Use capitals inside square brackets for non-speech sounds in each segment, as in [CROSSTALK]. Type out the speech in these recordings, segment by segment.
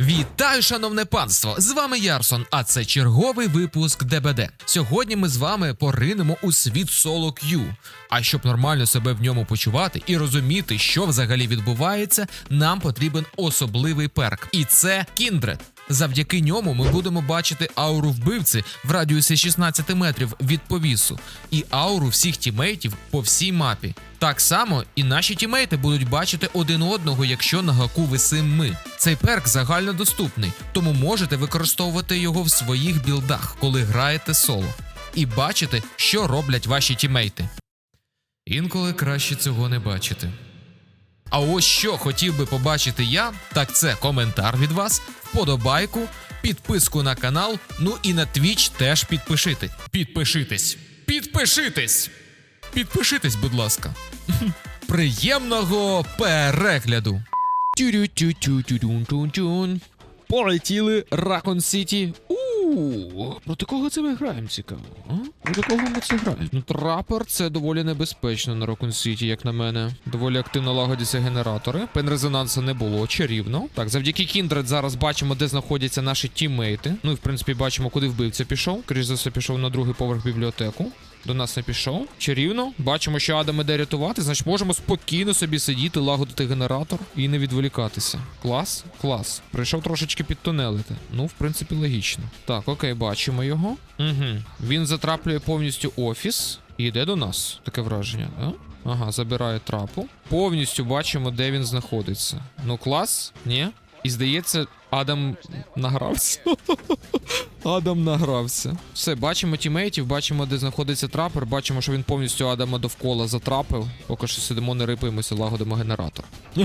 Вітаю, шановне панство! З вами Ярсон, а це черговий випуск ДБД. Сьогодні ми з вами поринемо у світ соло Q. А щоб нормально себе в ньому почувати і розуміти, що взагалі відбувається, нам потрібен особливий перк, і це Kindred. Завдяки ньому ми будемо бачити ауру вбивці в радіусі 16 метрів від повісу, і ауру всіх тімейтів по всій мапі. Так само і наші тімейти будуть бачити один одного, якщо на гаку висим ми. Цей перк загальнодоступний, тому можете використовувати його в своїх білдах, коли граєте соло, і бачити, що роблять ваші тімейти. Інколи краще цього не бачити. А ось що хотів би побачити я, так це коментар від вас, вподобайку, підписку на канал, ну і на Twitch теж підпишити. Підпишитесь. Підпишитесь. Підпишитесь, будь ласка. [LAUGHS] Приємного перегляду. Полетіли Ракон Сіті. У проти кого це ми граємо, цікаво? А? Проти кого ми це граємо? Ну, трапер це доволі небезпечно на Рокун Сіті, як на мене. Доволі активно лагодяться генератори. Пен резонансу не було, чарівно. Так, завдяки Кіндред зараз бачимо, де знаходяться наші тіммейти. Ну і в принципі бачимо, куди вбивця пішов. Крізь за все пішов на другий поверх бібліотеку. До нас не пішов. Чарівно. Бачимо, що Адам іде рятувати, значить можемо спокійно собі сидіти, лагодити генератор і не відволікатися. Клас, клас. Прийшов трошечки підтунелити. Ну, в принципі, логічно. Так, окей, бачимо його. Угу. Він затраплює повністю офіс і йде до нас. Таке враження, да? Ага, забирає трапу. Повністю бачимо, де він знаходиться. Ну, клас, ні? І здається, Адам награвся. [LAUGHS] Адам награвся. Все, бачимо тімейтів, бачимо, де знаходиться трапер, бачимо, що він повністю Адама довкола затрапив. Поки що сидимо, не рипаємося, лагодимо генератор. [LAUGHS]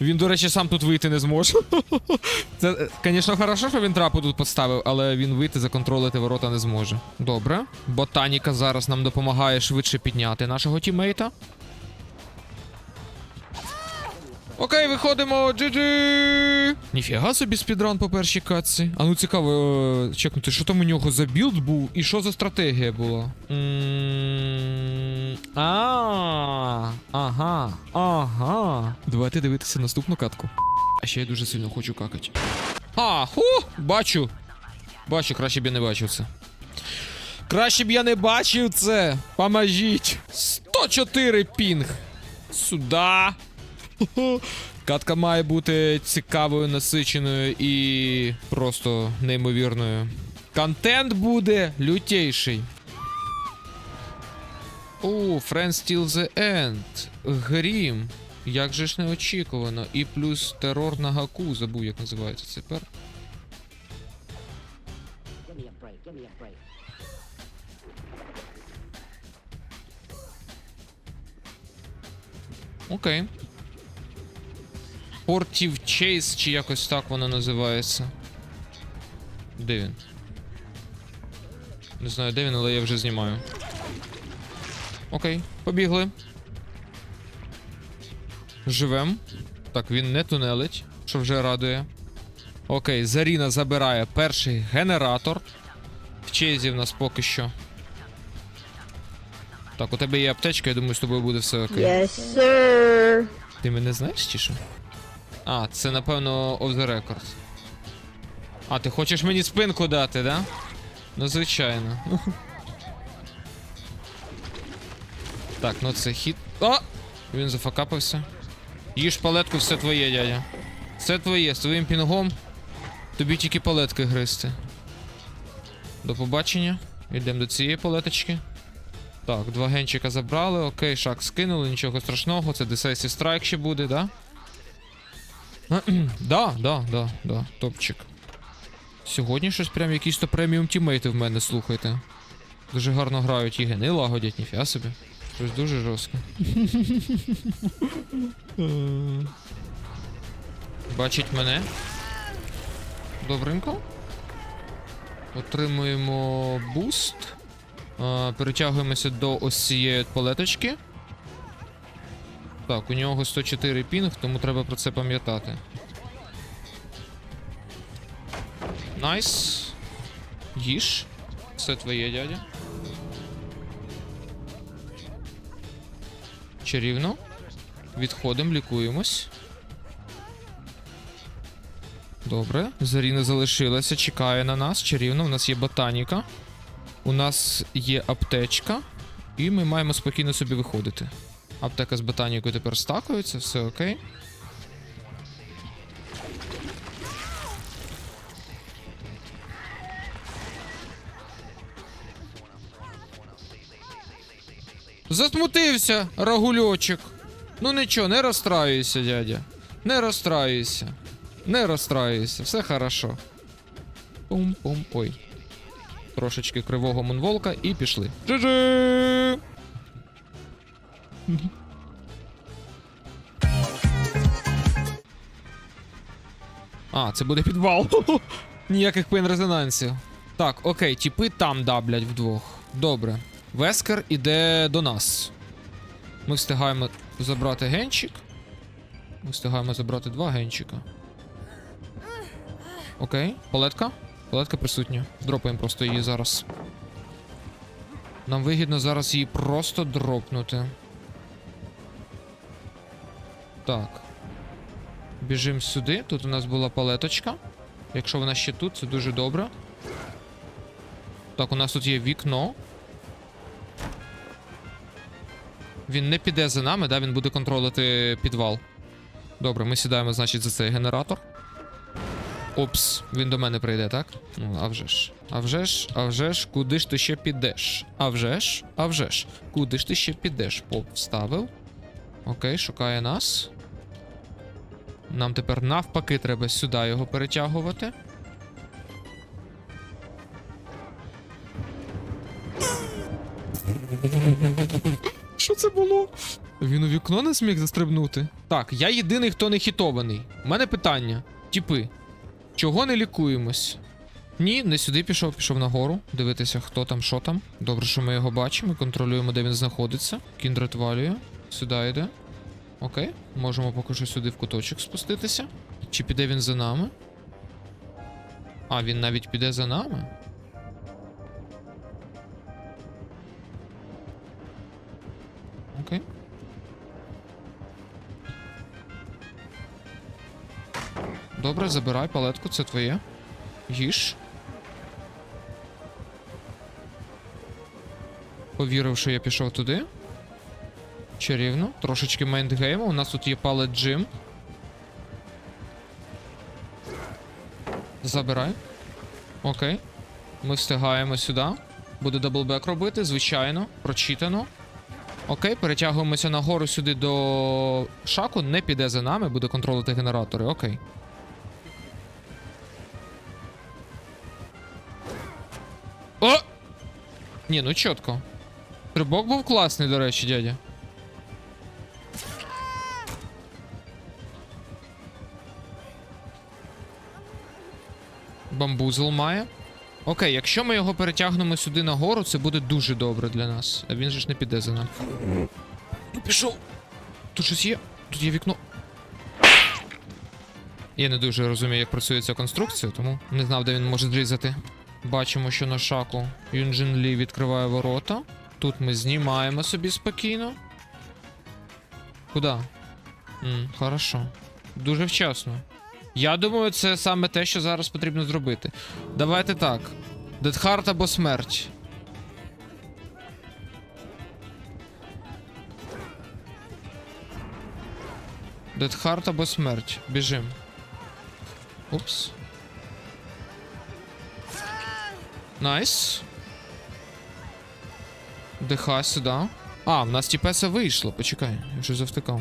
він, до речі, сам тут вийти не зможе. [LAUGHS] Це, звісно, хорошо, що він трапу тут поставив, але він вийти законтролити ворота не зможе. Добре. Ботаніка зараз нам допомагає швидше підняти нашого тімейта. Окей, виходимо. GG! Ніфіга собі спідран по першій катці. А ну цікаво е, чекнути, що там у нього за білд був і що за стратегія була. А, ага, ага. Давайте дивитися наступну катку. А ще я дуже сильно хочу какати. А, ху, бачу. Бачу, краще б я не бачив це. Краще б я не бачив це. Поможіть. 104 пінг. Сюда. Катка має бути цікавою, насиченою і просто неймовірною. Контент буде лютейший. О, Friends Till the End. Грім. Як же ж неочікувано. І плюс терор на гаку. Забув, як називається цей пер. Give Портів Чейз, чи якось так воно називається. Де він? Не знаю, де він, але я вже знімаю. Окей, побігли. Живем. Так, він не тунелить, що вже радує. Окей, Заріна забирає перший генератор. В Чейзі в нас поки що. Так, у тебе є аптечка, я думаю, з тобою буде все окей. Yes, sir. Ти мене знаєш чи що? А, це напевно off the record. А, ти хочеш мені спинку дати, да? Ну, звичайно. [LAUGHS] так, ну це хід. О! Він зафакапився. Їж палетку, все твоє, дядя. Все твоє, з твоїм пінгом. Тобі тільки палетки гристи. До побачення. Йдемо до цієї палеточки. Так, два генчика забрали, окей, шаг скинули, нічого страшного, це Decisive Strike ще буде, да? [CLEARS THROAT] да, да, да, да, топчик. Сьогодні щось прям якісь то преміум тімейти в мене, слухайте. Дуже гарно грають і гени лагодять, ніфіга собі. Щось дуже жорстко. [LAUGHS] Бачить мене. Добренько. Отримуємо буст. Перетягуємося до ось цієї палеточки. Так, у нього 104 пінг, тому треба про це пам'ятати. Найс. Їж. Все твоє, дядя. Чарівно. Відходимо, лікуємось. Добре. Заріна залишилася, чекає на нас. Чарівно, у нас є ботаніка. У нас є аптечка. І ми маємо спокійно собі виходити. Аптека з ботанікою тепер стакується, все окей. Засмутився, рагульочок. Ну нічого, не розстраюйся, дядя. Не розстраюйся. Не розстраюйся, все хорошо. Пум-пум. Ой. Трошечки кривого мунволка і пішли. Джи-джи! А, це буде підвал. [LAUGHS] Ніяких пейн резонансів. Так, окей, тіпи там даблять вдвох. Добре. Вескер іде до нас. Ми встигаємо забрати генчик. Ми встигаємо забрати два генчика. Окей, палетка. Палетка присутня. Дропаємо просто її зараз. Нам вигідно зараз її просто дропнути. Так. Біжимо сюди. Тут у нас була палеточка. Якщо вона ще тут, це дуже добре. Так, у нас тут є вікно. Він не піде за нами, да? Він буде контролити підвал. Добре, ми сідаємо, значить, за цей генератор. Опс, він до мене прийде, так? Ну, а вже ж. А вже ж, а вже ж, куди ж ти ще підеш? А вже ж, а вже ж, куди ж ти ще підеш? Поп вставив. Окей, шукає нас. Нам тепер навпаки треба сюди його перетягувати. Що це було? Він у вікно не зміг застрибнути. Так, я єдиний, хто не хітований. У мене питання. Тіпи. Чого не лікуємось? Ні, не сюди пішов, пішов нагору. Дивитися, хто там, що там. Добре, що ми його бачимо, контролюємо, де він знаходиться. Кіндрат валює. Сюди йде. Окей. Можемо поки що сюди в куточок спуститися. Чи піде він за нами? А, він навіть піде за нами? Окей. Добре, забирай палетку, це твоє. Їж. Повірив, що я пішов туди. Чарівно. Трошечки майндгейму. У нас тут є палет джим. Забирай. Окей. Ми встигаємо сюди. Буде даблбек робити, звичайно. Прочитано. Окей, перетягуємося нагору сюди до шаку. Не піде за нами, буде контролити генератори. Окей. О! Ні, ну чітко. Стрибок був класний, до речі, дядя. Бамбузл має. Окей, якщо ми його перетягнемо сюди нагору, це буде дуже добре для нас. А він же ж не піде за нами. Ну, пішов. Тут щось є. Тут є вікно. Я не дуже розумію, як працює ця конструкція, тому не знав, де він може зрізати. Бачимо, що на шаку Юнджин Лі відкриває ворота. Тут ми знімаємо собі спокійно. Куда? М, хорошо. Дуже вчасно. Я думаю, це саме те, що зараз потрібно зробити. Давайте так. Дедхарт або смерть. Дедхарт або смерть. Біжим. Упс. Найс. ДХ сюди. А, в нас тіпеса вийшло. Почекай, я вже завтикав.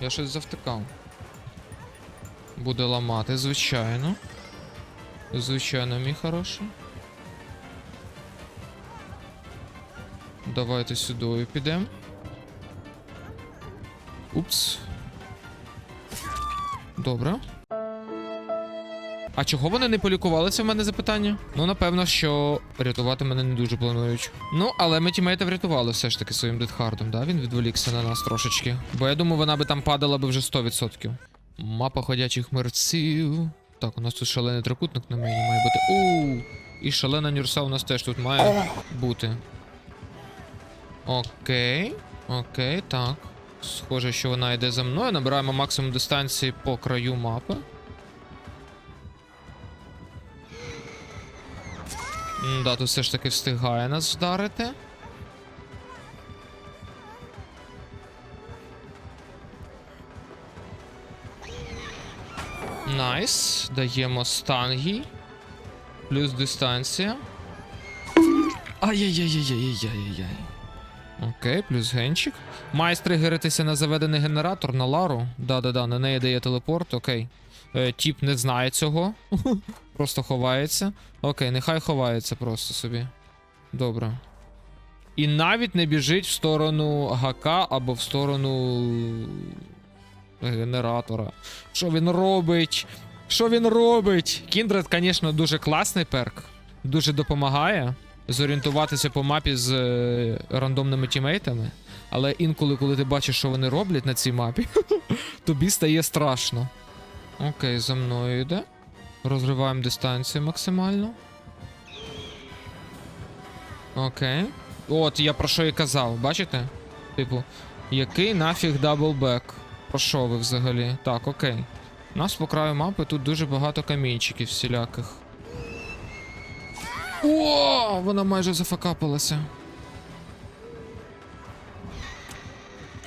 Я щось завтикав. Буде ламати, звичайно. Звичайно, мій хороший. Давайте сюди підемо. Упс. Добре. А чого вони не полікувалися в мене запитання? Ну, напевно, що рятувати мене не дуже планують. Ну, але ми тімейта врятували все ж таки своїм дедхардом, да? Він відволікся на нас трошечки. Бо я думаю, вона би там падала би вже 100%. Мапа ходячих мерців. Так, у нас тут шалений трикутник на мені має бути. У І шалена нюрса у нас теж тут має бути. Окей. Окей, так. Схоже, що вона йде за мною. Набираємо максимум дистанції по краю мапи. Да, тут все ж таки встигає нас вдарити. Найс. Даємо стан їй. Плюс дистанція. Ай-яй-яй-яй-яй-яй-яй. Окей, плюс генчик. Має стригеритися на заведений генератор на Лару. Да-да-да, на неї дає телепорт, окей. Е, тіп не знає цього. Просто ховається. Окей, нехай ховається просто собі. Добре. І навіть не біжить в сторону ГК або в сторону генератора. Що він робить? Що він робить? Кіндред, звісно, дуже класний перк. Дуже допомагає зорієнтуватися по мапі з е, рандомними тімейтами. Але інколи, коли ти бачиш, що вони роблять на цій мапі, [LAUGHS] тобі стає страшно. Окей, за мною йде. Розриваємо дистанцію максимально. Окей. От, я про що і казав, бачите? Типу, який нафіг даблбек? Про що ви взагалі? Так, окей. У нас по краю мапи тут дуже багато камінчиків всіляких. О, вона майже зафакапилася.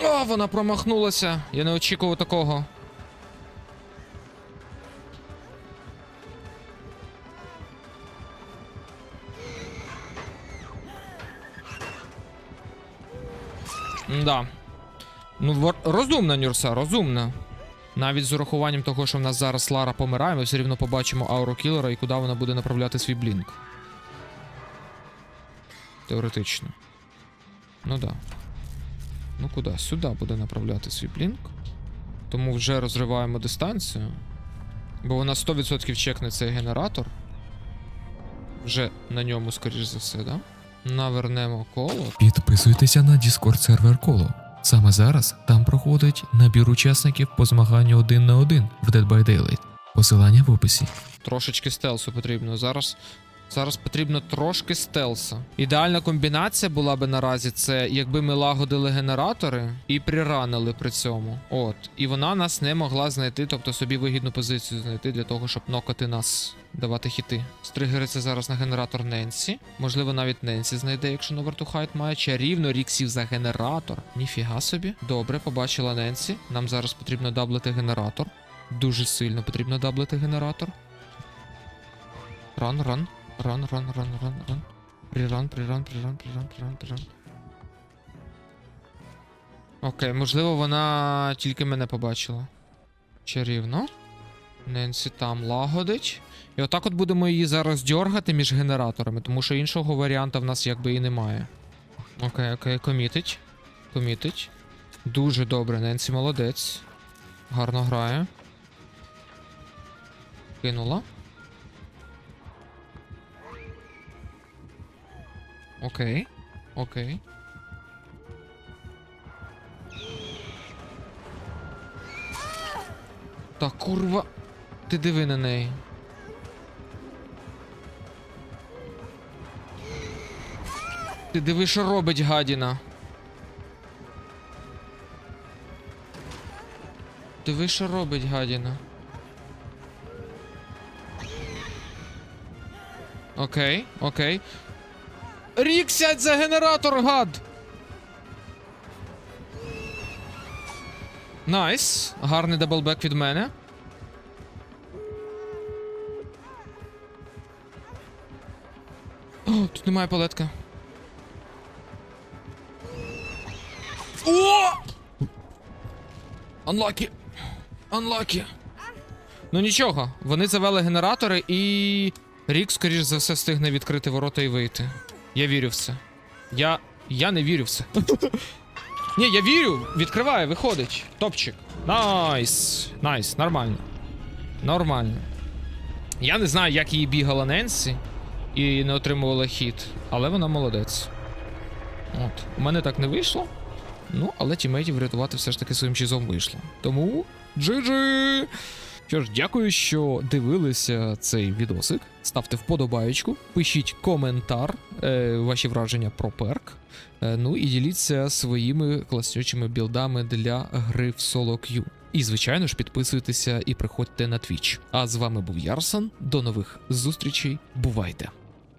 О, вона промахнулася. Я не очікував такого. Да. Ну, розумна Нюрса, розумна. Навіть з урахуванням того, що в нас зараз Лара помирає, ми все рівно побачимо ауру кілера і куди вона буде направляти свій блінк. Теоретично. Ну да. Ну куди? Сюди буде направляти свій блінк. Тому вже розриваємо дистанцію. Бо вона 100% чекне цей генератор. Вже на ньому, скоріш за все, да? Навернемо коло. Підписуйтеся на Discord сервер коло. Саме зараз там проходить набір учасників по змаганню один на один в Dead by Daylight. Посилання в описі. Трошечки стелсу потрібно. Зараз. Зараз потрібно трошки стелса. Ідеальна комбінація була би наразі це, якби ми лагодили генератори і приранили при цьому. От. І вона нас не могла знайти, тобто собі вигідну позицію знайти для того, щоб нокати нас, давати хіти. Стригериться зараз на генератор Ненсі. Можливо, навіть Ненсі знайде, якщо на вертухайт має. Рік сів за генератор. Ніфіга собі. Добре, побачила Ненсі. Нам зараз потрібно даблити генератор. Дуже сильно потрібно даблити генератор. Ран, ран. Ран, ран, ран, ран, ран. Приран, приран, приран, приран, приран, приран. Окей, можливо, вона тільки мене побачила. Чарівно. Ненсі там лагодить. І отак от будемо її зараз дьоргати між генераторами, тому що іншого варіанта в нас якби і немає. Окей, окей, комітить. Комітить. Дуже добре, Ненсі молодець. Гарно грає. Кинула. Окей. Окей. Та курва. Ти диви на неї. Ти диви, що робить гадіна. Диви, що робить гадіна. Окей, окей. Рік сядь за генератор, гад! Найс. Гарний даблбек від мене. О, тут немає палетка. О! Unlucky. Unlucky. Ну нічого, вони завели генератори і. Рік, скоріш за все, встигне відкрити ворота і вийти. Я вірю в це. Я. Я не вірю в це. [LAUGHS] Ні, я вірю. Відкриває, виходить. Топчик. Найс. Найс, нормально. Нормально. Я не знаю, як її бігала Ненсі і не отримувала хід, але вона молодець. От. У мене так не вийшло. Ну, але тімейтів врятувати все ж таки своїм чизом вийшло. Тому. GG! Що ж, дякую, що дивилися цей відосик. Ставте вподобаєчку, пишіть коментар, е, ваші враження про перк. Е, ну і діліться своїми класнючими білдами для гри в Solo Q. І, звичайно ж, підписуйтеся і приходьте на Twitch. А з вами був Ярсон. До нових зустрічей. Бувайте!